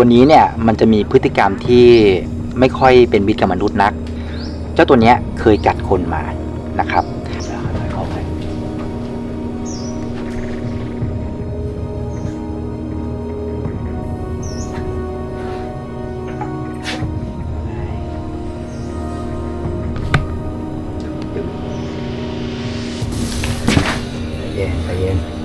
ตัวนี้เนี่ยมันจะมีพฤติกรรมที่ไม่ค่อยเป็นมิตรกับมนุษย์นัก เจ้าตัวเนี้ยเคยกัดคนมานะครับใจเย็นใจเย็น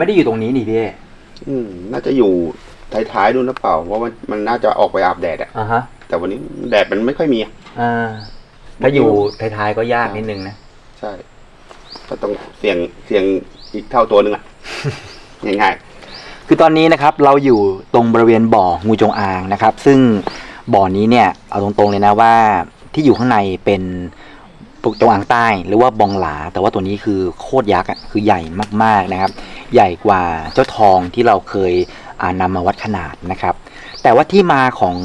ไม่ได้อยู่ตรงนี้นี่พี่อืมน่าจะอยู่ท้ายๆนู่นหรือเปล่าเพราะมันมันน่าจะออกไปอาบแดดอะอ่าฮะแต่วันนี้แดดมันไม่ค่อยมีอะอ่าถ้าอยู่ท้ายๆก็ยากนิดนึงนะใช่ ก็ต้องเสี่ยงเสี่ยงอีกเท่าตัวหนึงอะ ง่ายคือตอนนี้นะครับเราอยู่ตรงบริเวณบ่องูจงอางนะครับ ซึ่งบ่อนี้เนี่ยเอาตรงๆเลยนะว่าที่อยู่ข้างในเป็น ปุกจงอางใต้หรือว่าบองหลา แต่ว่าตัวนี้คือโคตรยักษ์คือใหญ่มากๆนะครับ ใหญ่กว่าเจ้าทองที่เราเคยอ่านำมาวัดขนาดนะครับ แต่ว่าที่มาของ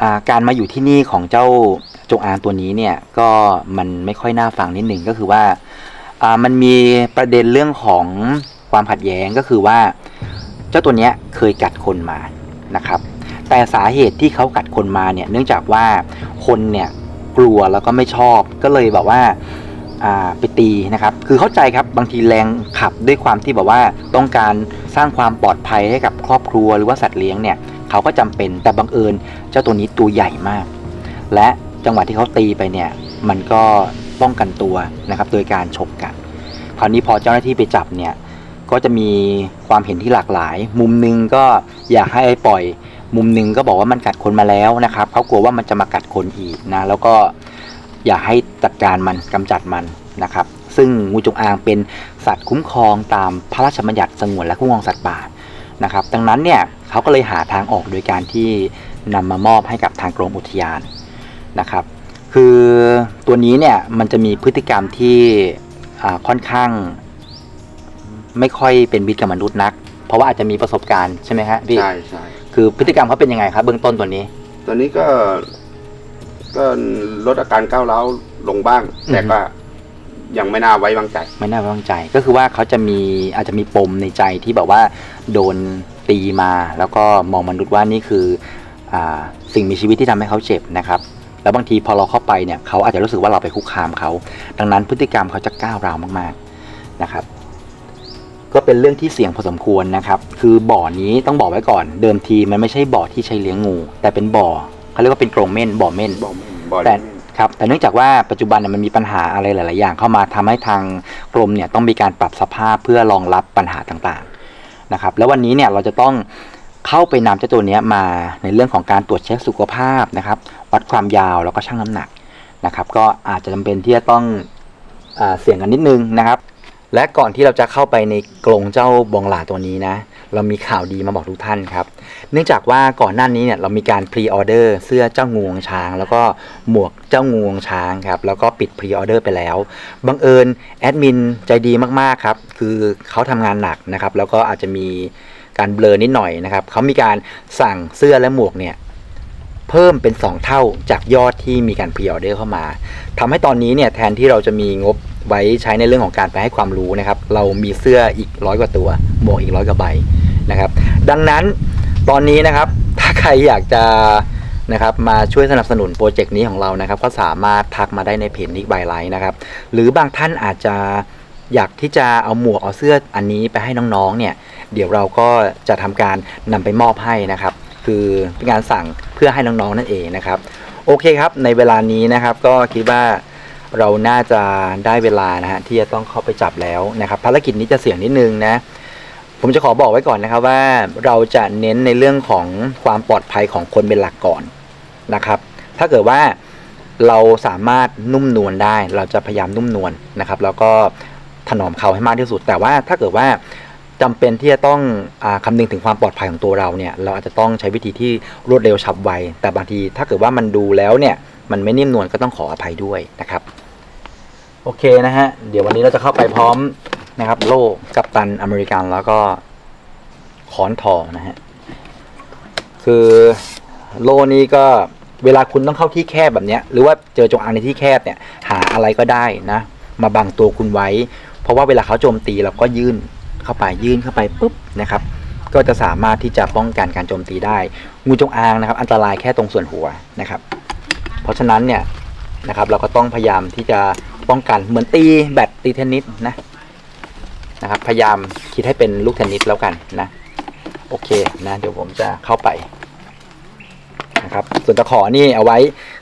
อาการมาอยู่ที่นี่ของเจ้าจงอางตัวนี้เนี่ยก็มันไม่ค่อยน่าฟังนิดหนึ่งก็คือว่าามันมีประเด็นเรื่องของความขัดแย้งก็คือว่า เจ้าตัวเนี้ยเคยกัดคนมานะครับ แต่สาเหตุที่เขากัดคนมาเนี่ยเนื่องจากว่าคนเนี่ย กลัวแล้วก็ไม่ชอบก็เลยแบบว่าไปตีนะครับ คือเข้าใจครับบางทีแรงขับด้วยความที่แบบว่าต้องการสร้างความปลอดภัยให้กับครอบครัวหรือว่าสัตว์เลี้ยงเนี่ยเขาก็จำเป็นแต่บังเอิญเจ้าตัวนี้ตัวใหญ่มาก และจังหวะที่เขาตีไปเนี่ยมันก็ป้องกันตัวนะครับ โดยการฉกกัดคราวนี้พอเจ้าหน้าที่ไปจับเนี่ยก็จะมีความเห็นที่หลากหลาย มุมหนึงก็อยากให้ปล่อย มุมหนึ่งก็บอกว่ามันกัดคนมาแล้วนะครับเขากลัวว่ามันจะมากัดคนอีกนะแล้วก็อย่าให้จัดการมันกำจัดมันนะครับ ซึ่งงูจงอางเป็นสัตว์คุ้มครองตามพระราชบัญญัติสงวนและคุ้มครองสัตว์ป่านะครับ ดังนั้นเนี่ยเขาก็เลยหาทางออกโดยการที่นำมามอบให้กับทางกรมอุทยานนะครับ คือตัวนี้เนี่ยมันจะมีพฤติกรรมที่ค่อนข้างไม่ค่อยเป็นมิตรกับมนุษย์นัก เพราะว่าอาจจะมีประสบการณ์ใช่ไหมฮะพี่ใช่ใช่ คือพฤติกรรมเขาเป็นยังไงครับเบื้องต้นตัวนี้ตอนนี้ก็ก็ลดอาการก้าวร้าวลงบ้างอืมแต่ก็ยังไม่น่าไว้วางใจ ไม่น่าไว้วางใจ ก็คือว่าเขาจะมีอาจจะมีปมในใจที่แบบว่า โดนตีมา แล้วก็มองมนุษย์ว่านี่คืออาสิ่งมีชีวิตที่ทำให้เขาเจ็บนะครับ แล้วบางทีพอเราเข้าไปเนี่ยเขาอาจจะรู้สึกว่าเราไปคุกคามเขา ดังนั้นพฤติกรรมเขาจะก้าวร้าวมากๆนะครับ ก็เป็นเรื่องที่เสี่ยงพอสมควรนะครับ คือบ่อนี้ต้องบอกไว้ก่อน เดิมทีมันไม่ใช่บ่อที่ใช้เลี้ยงงู แต่เป็นบ่อเขาเรียกว่าเป็นกรงเม่นบ่อเม่นบ่อบ่อแต่เล่น ครับแต่เนื่องจากว่าปัจจุบันเนี่ยมันมีปัญหาอะไรหลาย ๆ อย่างเข้ามาทำให้ทางกรมเนี่ยต้องมีการปรับสภาพเพื่อรองรับปัญหาต่างๆนะครับแล้ววันนี้เนี่ยเราจะต้องเข้าไปนำเจ้าตัวเนี้ยมาในเรื่องของการตรวจเช็คสุขภาพนะครับ วัดความยาวแล้วก็ชั่งน้ำหนักนะครับ ก็อาจจะจำเป็นที่จะต้องอาเสี่ยงกันนิดนึงนะครับ และก่อนที่เราจะเข้าไปในกรงเจ้าบองหลาตัวนี้นะ เรามีข่าวดีมาบอกทุกท่านครับ เนื่องจากว่าก่อนหน้านี้เนี่ยเรามีการพรีออเดอร์เสื้อเจ้างูงวงช้าง แล้วก็หมวกเจ้างูงวงช้างครับ แล้วก็ปิดพรีออเดอร์ไปแล้ว บังเอิญแอดมินใจดีมากๆครับ คือเขาทำงานหนักนะครับ แล้วก็อาจจะมีการเบลอนิดหน่อยนะครับเขามีการสั่งเสื้อและหมวกเนี่ยเพิ่มเป็น 2 เท่าจากยอดที่มีการพรีออเดอร์เข้ามาทำให้ตอนนี้เนี่ยแทนที่เราจะมีงบ ไว้ใช้ในเรื่องของการไปให้ความรู้นะครับ เรามีเสื้ออีกร้อยกว่าตัวหมวกอีกร้อยกว่าใบนะครับ ดังนั้นตอนนี้นะครับถ้าใครอยากจะนะครับมาช่วยสนับสนุนโปรเจกต์นี้ของเรานะครับ ก็สามารถทักมาได้ในเพจนิกบายไลท์นะครับ หรือบางท่านอาจจะอยากที่จะเอาหมวกเอาเสื้ออันนี้ไปให้น้องๆเนี่ย เดี๋ยวเราก็จะทำการนำไปมอบให้นะครับ คือเป็นการสั่งเพื่อให้น้องๆนั่นเองนะครับ โอเคครับในเวลานี้นะครับก็คิดว่า เราน่าจะได้เวลานะฮะที่จะต้องเข้าไปจับแล้วนะครับ ภารกิจนี้จะเสี่ยงนิดนึงนะ ผมจะขอบอกไว้ก่อนนะครับว่าเราจะเน้นในเรื่องของความปลอดภัยของคนเป็นหลักก่อนนะครับ ถ้าเกิดว่าเราสามารถนุ่มนวลได้ เราจะพยายามนุ่มนวลนะครับ แล้วก็ถนอมเขาให้มากที่สุด แต่ว่าถ้าเกิดว่าจำเป็นที่จะต้องอาคำนึงถึงความปลอดภัยของตัวเราเนี่ย เราอาจจะต้องใช้วิธีที่รวดเร็วฉับไว แต่บางทีถ้าเกิดว่ามันดูแล้วเนี่ย มันไม่นิ่มนวลก็ต้องขออภัยด้วยนะครับ โอเคนะฮะ เดี๋ยววันนี้เราจะเข้าไปพร้อมนะครับ โล่กัปตันอเมริกันแล้วก็คอนทอนะฮะ คือโล่นี้ก็เวลาคุณต้องเข้าที่แคบแบบเนี้ย หรือว่าเจอจงอางในที่แคบเนี่ย หาอะไรก็ได้นะ มาบังตัวคุณไว้ เพราะว่าเวลาเขาโจมตีเราก็ยื่นเข้าไปยื่นเข้าไปปุ๊บนะครับ ก็จะสามารถที่จะป้องกันการโจมตีได้ งูจงอางนะครับ อันตรายแค่ตรงส่วนหัวนะครับ เพราะฉะนั้นเนี่ยนะครับ เราก็ต้องพยายามที่จะ ป้องกันเหมือนตีแบตตีเทนนิสนะนะครับ พยายามคิดให้เป็นลูกเทนนิสแล้วกันนะ โอเคนะเดี๋ยวผมจะเข้าไปนะครับ ส่วนตะขอนี่เอาไว้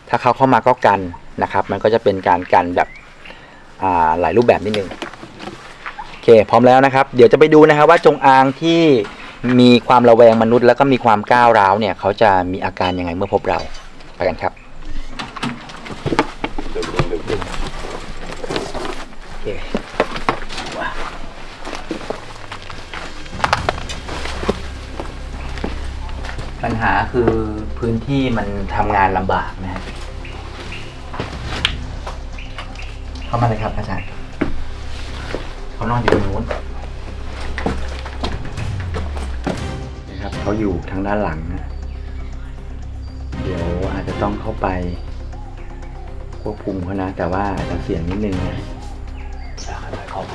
ถ้าเขาเข้ามาก็กันนะครับ มันก็จะเป็นการกันแบบหลายรูปแบบนิดนึงโอเค พร้อมแล้วนะครับ เดี๋ยวจะไปดูนะครับว่าจงอางที่มีความระแวงมนุษย์ แล้วก็มีความก้าวร้าวเนี่ยเขาจะมีอาการยังไงเมื่อพบเราไปกันครับ ดึงดึงดึงดึง โอเค ปัญหาคือพื้นที่มันทำงานลำบากนะฮะเข้ามาเลยครับอาจารย์เขานอนอยู่ตรงนู้นนะครับเขาอยู่ทางด้านหลังนะเดี๋ยวอาจจะต้องเข้าไปควบคุมเขานะ แต่ว่าอาจจะเสี่ยงนิดนึงนะแล้วค่อยๆเข้าไป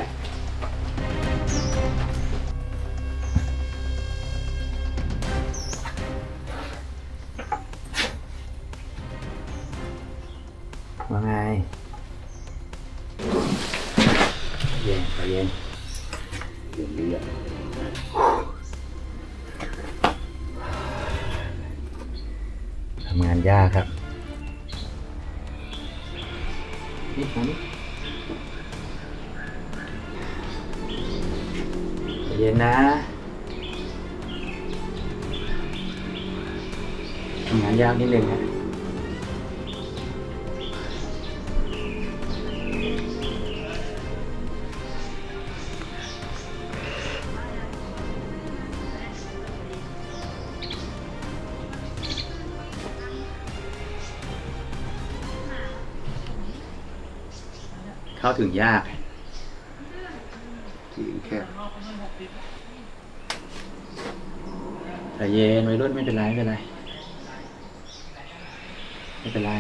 งานยากครับนี่มเย็นนะทำงานยากนิดนึงครับ เข้าถึงยากเสียงแค่เย็นวัยรุ่นไม่เป็นไรไม่เป็นไร ไม่เป็นไร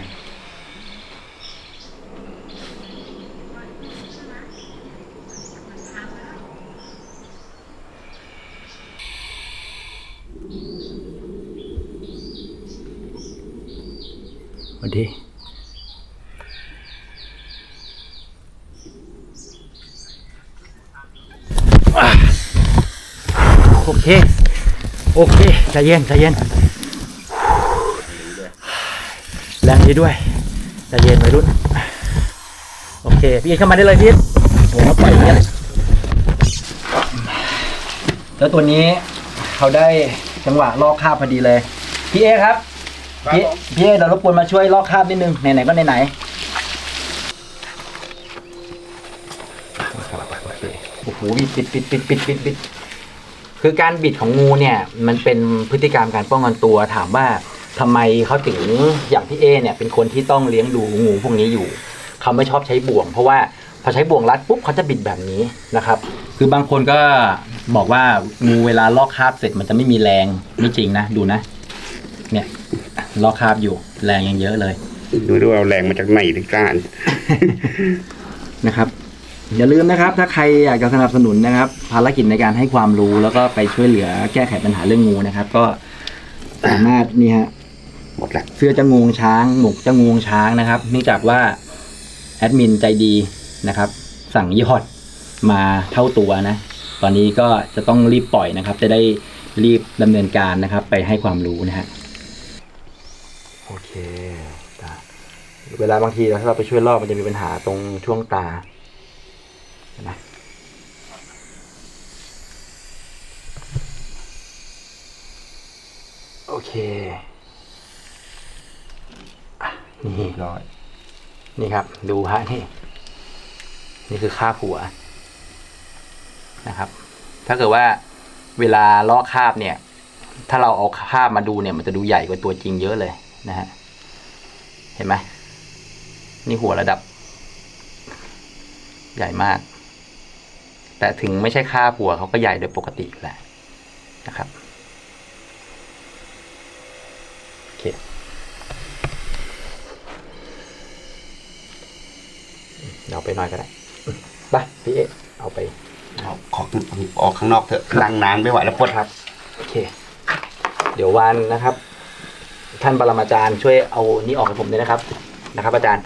สวัสดี โอ เคโอเคใจเย็นใจเย็นแรงนี้ด้วยใจเย็นวัยรุ่นโอเคพี่เอ็เข้ามาได้เลยพี่ผมมาปล่อยอย่างเงี้ยเลยแล้วตัวนี้เขาได้จังหวะลอกคราบพอดีเลยพี่เอครับพี่พี่เอเรารบกวนมาช่วยลอกคราบนิดนึงไหนๆก็ไหนๆโอ้โหปิดปิดปิดปิดปิดปิด คือการบิดของงูเนี่ยมันเป็นพฤติกรรมการป้องกันตัวถามว่าทำไมเขาถึงอย่างพี่เอเนี่ยเป็นคนที่ต้องเลี้ยงดูงูพวกนี้อยู่เขาไม่ชอบใช้บ่วง เพราะว่าพอใช้บ่วงรัดปุ๊บเขาจะบิดแบบนี้นะครับ คือบางคนก็บอกว่างูเวลาลอกคราบเสร็จมันจะไม่มีแรงไม่จริงนะดูนะ เนี่ยลอกคราบอยู่แรงยังเยอะเลย ดูดูเอาแรงมาจากไหนถึงกล้านนะครับ อย่าลืมนะครับ ถ้าใครอยากจะสนับสนุนนะครับ ภารกิจในการให้ความรู้แล้วก็ไปช่วยเหลือแก้ไขปัญหาเรื่องงูนะครับ ก็สามารถนี่ฮะหมดละเสื้อจะงวงช้าง หมวกจะงวงช้างนะครับ เนื่องจากว่าแอดมินใจดีนะครับ สั่งยี่ห้อมาเท่าตัวนะ ตอนนี้ก็จะต้องรีบปล่อยนะครับ จะได้รีบดำเนินการนะครับ ไปให้ความรู้นะฮะโอเคเวลาบางทีเราถ้าเราไปช่วยลอกมันจะมีปัญหาตรงช่วงตา นไหมโอเคอนี่ร้อย นี่ครับ ดูฮะนี่ นี่คือค่าบหัวนะครับ ถ้าเกิดว่าเวลาลอกคาบเนี่ย ถ้าเราเอาคาบมาดูเนี่ย มันจะดูใหญ่กว่าตัวจริงเยอะเลยนะฮะ เห็นไหมนี่หัวระดับ ใหญ่มาก แต่ถึงไม่ใช่คราบหัวเขาก็ใหญ่โดยปกติแหละนะครับโอเคเอาไปหน่อยก็ได้อืมไปพี่เอ๊ะเอาไปเอาขอออกข้างนอกเถอะนั่งนานไม่ไหวแล้วปวดครับ โอเค เดี๋ยววันนะครับ ท่านปรมาจารย์ช่วยเอานี่ออกให้ผมด้วยนะครับ นะครับ อาจารย์